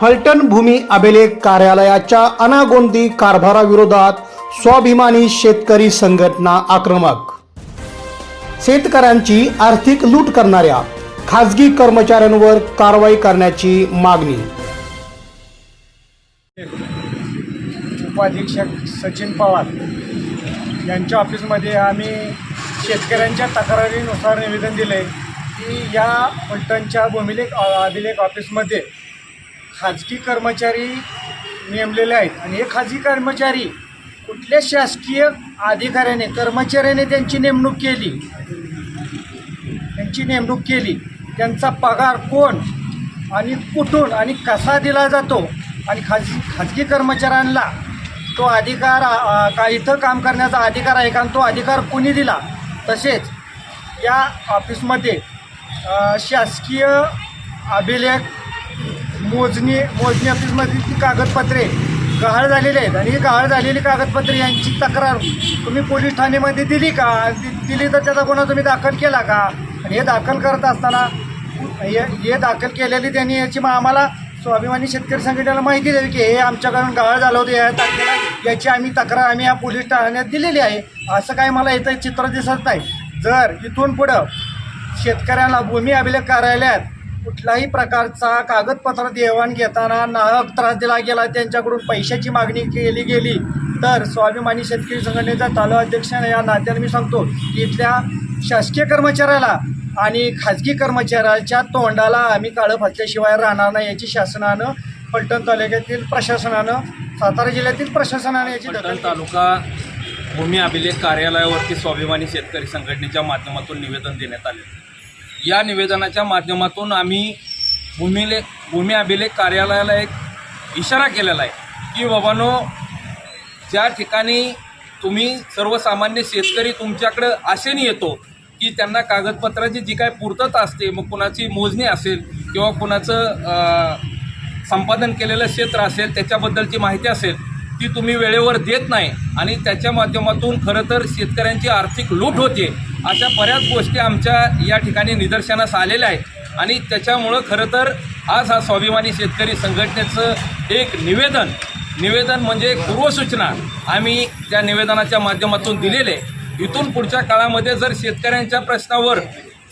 फलटण भूमी अभिलेख कार्यालयाच्या अनागोंदी कारभाराविरोधात स्वाभिमानी शेतकरी संघटना आक्रमक. शेतकऱ्यांची आर्थिक लूट करणाऱ्या खासगी कर्मचाऱ्यांवर कारवाई करण्याची मागणी. उपाधीक्षक सचिन पवार यांच्या ऑफिसमध्ये आम्ही शेतकऱ्यांच्या तक्रारीनुसार निवेदन दिले की या फलटणच्या भूमिलेख अभिलेख ऑफिसमध्ये खाजगी कर्मचारी नेमलेले आहेत. आणि हे खाजगी कर्मचारी कुठल्या शासकीय अधिकाऱ्याने कर्मचाऱ्याने त्यांची नेमणूक केली? त्यांची नेमणूक केली. त्यांचा पगार कोण आणि कुठून आणि कसा दिला जातो? आणि खाजगी खाजगी कर्मचाऱ्यांना तो अधिकार का इथं काम करण्याचा अधिकार आहे कारण तो अधिकार कोणी दिला? तसेच या ऑफिसमध्ये शासकीय अभिलेख मोजणी मोजणी ऑफिसमधील ती कागदपत्रे गहाळ झालेली आहेत. आणि ही गहाळ झालेली कागदपत्रे यांची तक्रार तुम्ही पोलीस ठाण्यामध्ये दिली का? दि- दिली तर त्याचा गुन्हा तुम्ही दाखल केला का? आणि हे दाखल करत असताना हे हे दाखल केलेली त्यांनी याची मग आम्हाला स्वाभिमानी शेतकरी संघटनेला माहिती द्यावी की हे आमच्याकडून गहाळ झालं होतं. या तारखेला याची आम्ही तक्रार आम्ही या पोलीस ठाण्यात दिलेली आहे. असं काय मला इथं चित्र दिसत नाही. जर इथून पुढं शेतकऱ्यांना भूमी अभिलेख कार्यालयात कुठल्याही प्रकारचा कागदपत्र देवाण घेताना नाहक त्रास दिला गेला त्यांच्याकडून पैशाची मागणी केली गेली तर स्वाभिमानी शेतकरी संघटनेचा तालु अध्यक्ष या नात्याने मी सांगतो की इथल्या शासकीय कर्मचाऱ्याला आणि खाजगी कर्मचाऱ्याच्या तोंडाला आम्ही काळं फासल्याशिवाय राहणार नाही याची शासनानं फलटण तालुक्यातील प्रशासनानं सातारा जिल्ह्यातील प्रशासनानं याची दखल. तालुका भूमी अभिलेख कार्यालयावरती स्वाभिमानी शेतकरी संघटनेच्या माध्यमातून निवेदन देण्यात आले या निवेदनाच्या माध्यमातून आम्ही भूमिलेख भूमी अभिलेख कार्यालयाला एक इशारा केलेला आहे की बाबानो ज्या ठिकाणी तुम्ही सर्वसामान्य शेतकरी तुमच्याकडं आशेने येतो की त्यांना कागदपत्राची जी काय पूर्तता असते मग कुणाची मोजणी असेल किंवा कुणाचं संपादन केलेलं क्षेत्र असेल त्याच्याबद्दलची माहिती असेल ती तुम्ही वेळेवर देत नाही आणि त्याच्या माध्यमातून खरं तर शेतकऱ्यांची आर्थिक लूट होते अशा बऱ्याच गोष्टी आमच्या या ठिकाणी निदर्शनास आलेल्या आहेत. आणि त्याच्यामुळं खरं तर आज हा स्वाभिमानी शेतकरी संघटनेचं एक निवेदन निवेदन म्हणजे पूर्वसूचना आम्ही त्या निवेदनाच्या माध्यमातून दिलेले. इथून पुढच्या काळामध्ये जर शेतकऱ्यांच्या प्रश्नावर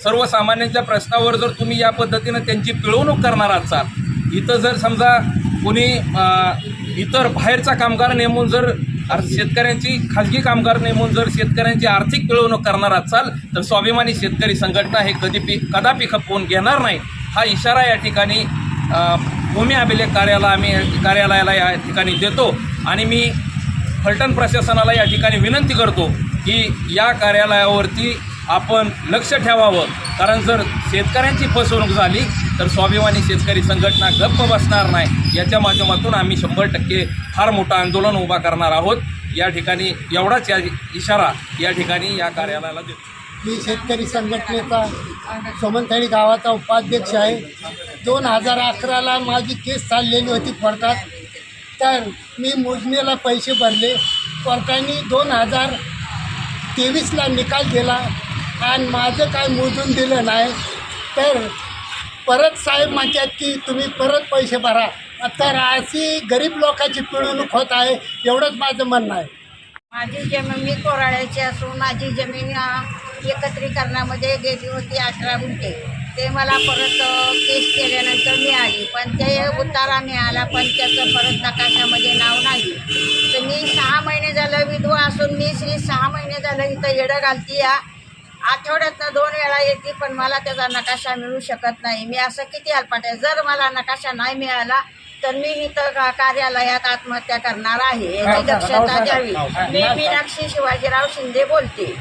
सर्वसामान्यांच्या प्रश्नावर जर तुम्ही या पद्धतीनं त्यांची पिळवणूक करणार असाल इथं जर समजा कोणी इतर बाहेरचा कामगार नेमून जर शेतकऱ्यांची खाजगी कामगार नेमून जर शेतकऱ्यांची आर्थिक पिळवणूक करणार असाल तर स्वाभिमानी शेतकरी संघटना हे कधी पी कदापि खपवून घेणार नाही. हा इशारा या ठिकाणी भूमी अभिलेख कार्याला आम्ही कार्यालयाला या ठिकाणी देतो. आणि मी फलटण प्रशासनाला या ठिकाणी विनंती करतो की या कार्यालयावरती आपण लक्ष ठेवावं. कारण जर शेतकऱ्यांची फसवणूक झाली तर स्वाभिमानी शेतकरी संघटना गप्प बसणार नाही. याच्या माध्यमातून आम्ही शंभर टक्के फार मोठं आंदोलन उभा करणार आहोत. या ठिकाणी एवढाच या इशारा या ठिकाणी या कार्यालयाला देतो. मी शेतकरी संघटनेचा सोमनथळी गावाचा उपाध्यक्ष आहे. दोन हजार अकराला माझी केस चाललेली होती कोर्टात. तर मी मोजणीला पैसे भरले. कोर्टाने दोन हजार तेवीसला निकाल दिला. आणि माझं काय मोजून दिलं नाही. तर परत साहेब म्हणतात की तुम्ही परत पैसे भरा. तर अशी गरीब लोकांची पिळवणूक होत आहे एवढंच माझं म्हणणं आहे. माझी जमीन मी कोराड्याची असून माझी जमीन एकत्रीकरणामध्ये गेली होती अठरा गुंठे. ते मला परत केस केल्यानंतर मिळाली. पण ते उतारा मिळाला पण त्याचं परत नकाशामध्ये नाव नाही. तर मी सहा महिने झालं विधवा असून मी श्री सहा महिने झालं इथं येडं घालती या आठवड्यातनं दोन वेळा येते पण मला त्याचा नकाशा मिळू शकत नाही. मी असं किती अल्पाट आहे? जर मला नकाशा नाही मिळाला तर मी इथं कार्यालयात आत्महत्या करणार आहे याची दक्षता घ्यावी. मी मीनाक्षी शिवाजीराव शिंदे बोलते.